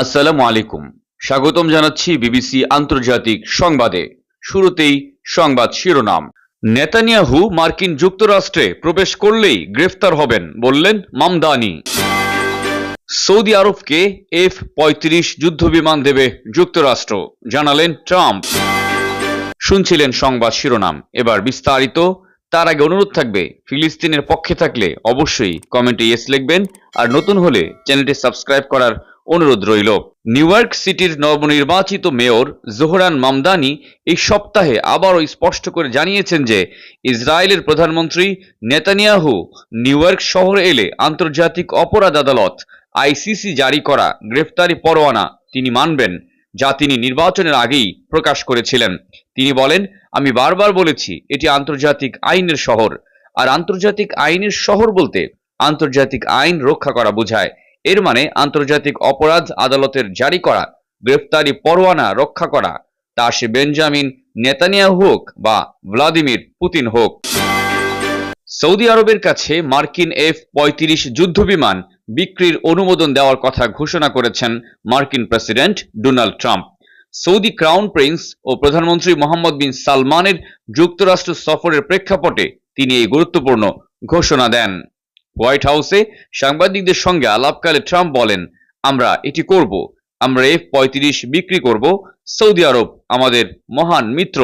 আসসালামু আলাইকুম। স্বাগতম জানাচ্ছি বিবিসি আন্তর্জাতিক সংবাদে। শুরুতেই সংবাদ শিরোনাম। নেতানিয়াহু মার্কিন যুক্তরাষ্ট্রে প্রবেশ করলেই গ্রেফতার হবেন বললেন মামদানি। সৌদি আরবকে এফ পঁয়ত্রিশ যুদ্ধবিমান দেবে যুক্তরাষ্ট্র, জানালেন ট্রাম্প। শুনছিলেন সংবাদ শিরোনাম। এবার বিস্তারিত। তার আগে অনুরোধ থাকবে, ফিলিস্তিনের পক্ষে থাকলে অবশ্যই কমেন্টে ইয়েস লিখবেন, আর নতুন হলে চ্যানেলটি সাবস্ক্রাইব করার অনুরোধ রইল। নিউ ইয়র্ক সিটির নবনির্বাচিত মেয়র জোহরান মামদানি এই সপ্তাহে আবারও স্পষ্ট করে জানিয়েছেন যে, ইসরায়েলের প্রধানমন্ত্রী নেতানিয়াহু নিউ ইয়র্ক শহরে এলে আন্তর্জাতিক অপরাধ আদালত, আইসিসি জারি করা গ্রেফতারি পরোয়ানা তিনি মানবেন, যা তিনি নির্বাচনের আগেই প্রকাশ করেছিলেন। তিনি বলেন, আমি বারবার বলেছি, এটি আন্তর্জাতিক আইনের শহর। আর আন্তর্জাতিক আইনের শহর বলতে আন্তর্জাতিক আইন রক্ষা করা বোঝায়। এর মানে আন্তর্জাতিক অপরাধ আদালতের জারি করা, গ্রেফতারি পরোয়ানা রক্ষা করা, তা সে বেঞ্জামিন নেতানিয়া হোক বা ভ্লাদিমির পুতিন হোক। সৌদি আরবের কাছে মার্কিন এফ পঁয়ত্রিশ যুদ্ধবিমান বিক্রির অনুমোদন দেওয়ার কথা ঘোষণা করেছেন মার্কিন president Donald Trump. Saudi crown prince ও প্রধানমন্ত্রী মোহাম্মদ বিন সালমানের যুক্তরাষ্ট্র সফরের প্রেক্ষাপটে তিনি এই গুরুত্বপূর্ণ ঘোষণা দেন। হোয়াইট হাউসে সাংবাদিকদের সঙ্গে আলাপকালে ট্রাম্প বলেন, আমরা এটি করব। আমরা এফ পঁয়ত্রিশ বিক্রি করব। সৌদি আরব আমাদের মহান মিত্র।